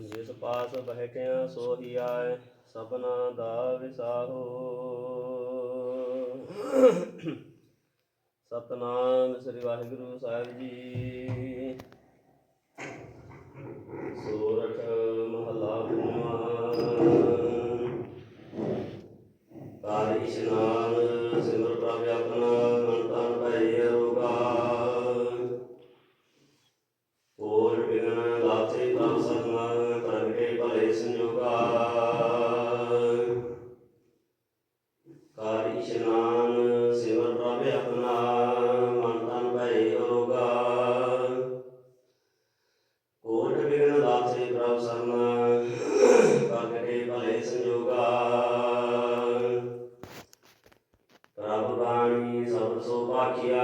ਜਿਸ ਪਾਸ ਬਹਿਕਿਆ ਸੋਹੀ ਆਏ, ਸਭਨਾ ਦਾ ਵਿਸਾਹੋ। ਸਤਨਾਮ ਸ੍ਰੀ ਵਾਹਿਗੁਰੂ ਸਾਹਿਬ ਜੀ। ਸੋਰਠ ਮਹਲਾ ਪੰਜਵਾਂ ਕਾਲ ਇਸ਼ਨਾਨ ਸਿਮਰ ਪ੍ਰਭ ਆਪਣਾ ਪ੍ਰਭ ਬਾਣੀ ਸਭ ਸੋ ਪਾਖਿਆ।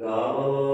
ਗਾਵੋ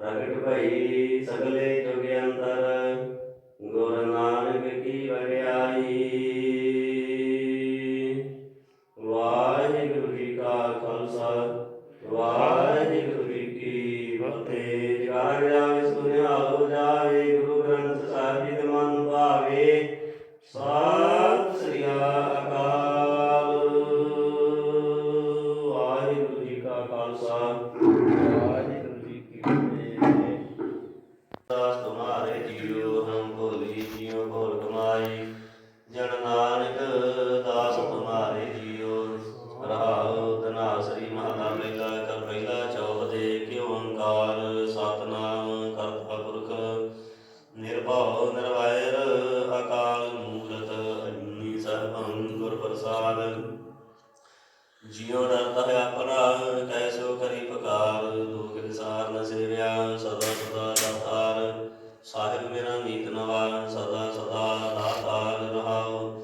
ਪ੍ਰਗਟ ਭਈ ਸਗਲੇ ਜੁਗ ਅੰਤਰ ਗੁਰੂ ਨਾਨਕ ਕੀ ਵਡਿਆਈ। ਵਾਹਿਗੁਰੂ ਜੀ ਕਾ ਖਾਲਸਾ ਵਾਹਿਗੁਰੂ ਦਾਸ ਜੀਉ ਹਮ ਭੋਲੀ ਜੀਉ ਭੋਲ ਕਮਾਈ। ਜਨ ਨਾਨਕ ਦਾਸ ਤੁਮਾਰੇ ਜੀਉ ਰਹਾਉ ਤਨਾ ਮਹਲਾ ਪਹਿਲਾ ਕਰ ਪਹਿਲਾ ਚੌਪ ਦੇ ਕਿਉ ਓੰਕਾਰ। ਸਤਨਾਮ ਕਰਤਾ ਪੁਰਖ ਨਿਰਭਉ ਨਿਰਵੈਰ, ਅਕਾਲ ਮੂਰਤ ਅਜੂਨੀ ਸਹਿਬੰ ਗੁਰ ਪ੍ਰਸਾਦ। ਜਿਉ ਡਰਤਾ ਹੈ ਆਪਣਾ ਕੈਸੋ ਕਰੀ ਪਕਾਰ। ਦੁਖ ਵਿਸਾਰ ਨ ਸੇਵਿਆ, ਸਦਾ ਸਦਾ ਦਾਤਾਰ ਸਾਹਿਬ ਮੇਰਾ ਨੀਤ ਨਵਾ, ਸਦਾ ਸਦਾ ਦਾਤਾਰ ਰਹਾਉ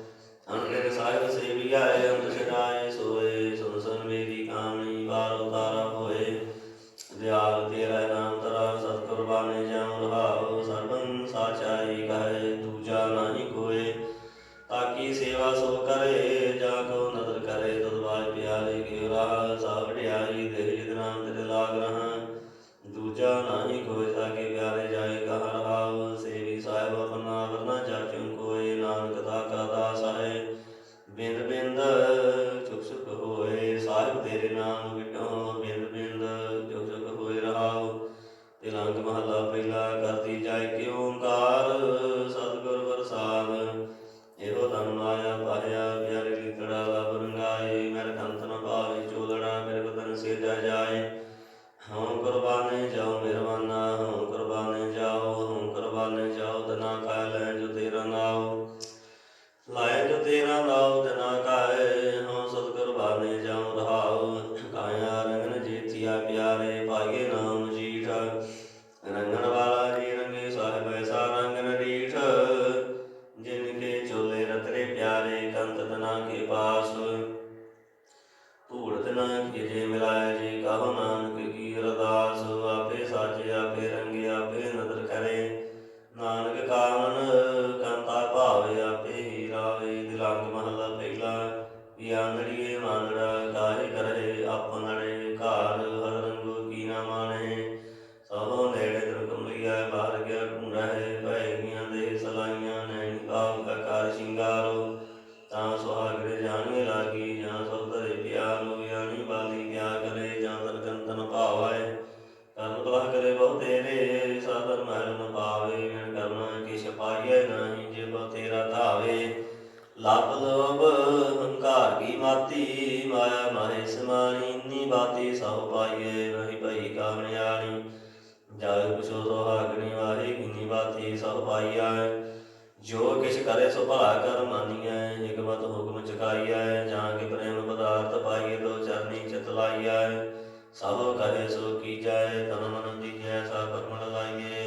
ਅੰਗਿਰ ਸਾਹਿਬ ਸੇਵੀਆ ਅੰਤ ਛਡਾਏ ਸੋਏ ਸੁਨ ਸੁਨ ਮੇਰੀ ਕਾਮਣੀ, ਵਾਰ ਉਤਾਰਾ ਹੋਏ। ਦਿਆਲ ਤੇਰਾ ਨਾਮ ਤਰਾ ਸਤ ਕੁਰਬਾਨੇ ਜਾਉ ਰਹਾਉ ਸਰਬੰ ਸਾਚਾਈ ਕਹੇ, ਦੂਜਾ ਨਹੀਂ ਕੋਏ। ਤਾਕੀ ਸੇਵਾ ਸੋ ਕਰੇ, ਜਾ ਕੋ ਨਦਰ ਕਰੇ। ਤਦ ਬਾਜ ਪਿਆਰੇ ਕੀ ਰਾਹ ਸਭ ਢਿਆਈ ਦੇ ਨਾਮ ਤੇਰੇ ਲਾਗ ਰਹਾ। ਦੂਜਾ ਨਾਹੀ ਕੋਈ ਤਾਕੇ ਓੰਕਾਰ ਸਤਿਗੁਰ ਪ੍ਰਸਾਦ ਇਹੋ ਧਨ ਮਾਇਆ ਪਾਇਆ ਪਿਆਰੇ ਲਿਖੜਾ ਲਬ ਰੰਗਾਏ ਮੇਰੇ ਕੰਤ ਨ ਭਾਵੇ ਚੋਲੜਾ, ਮੇਰੇ ਬਦਨ ਸੇ ਜਾ ਜਾਏ। ਹਉ ਕੁਰਬਾਨੇ ਜਾਓ ਆਪੇ ਰੰਗੇ ਆਪੇ ਨਦਰ ਕਰੇ। ਲੱਭ ਲੋਭ, ਹੰਕਾਰ ਕੀ ਮਾਤੀ, ਮਾਇਆ ਮਾਰੇ ਸਮਾਨੀ ਨੀ ਬਾਤੀ ਸਭ ਪਾਈਏ ਰਹੀ ਭਈ ਕਾਮਿਆਣੀ ਜਗ ਕੁਛੋ ਸੁਹਾਗਣੀ ਵਾਹੀ ਗਿਨੀ ਬਾਤੀ ਸਭ ਪਾਈਐ। ਜੋ ਕਿਛ ਕਰੇ ਸੋ ਭਲਾ ਕਰ ਮਾਨੀਐ ਇਕਮਤ ਹੁਕਮ ਚਕਾਈਐ। ਜਾਂ ਕਿ ਪ੍ਰੇਮ ਪਦਾਰਥ ਪਾਈਏ ਤੋ ਚਰਨੀ ਚਿਤ ਲਾਈਐ। ਸਭ ਕਰੇ ਸੋ ਕੀਜੈ, ਤਨ ਮਨ ਦੀਜੈ, ਸਭ ਕਰਮ ਲਾਈਏ।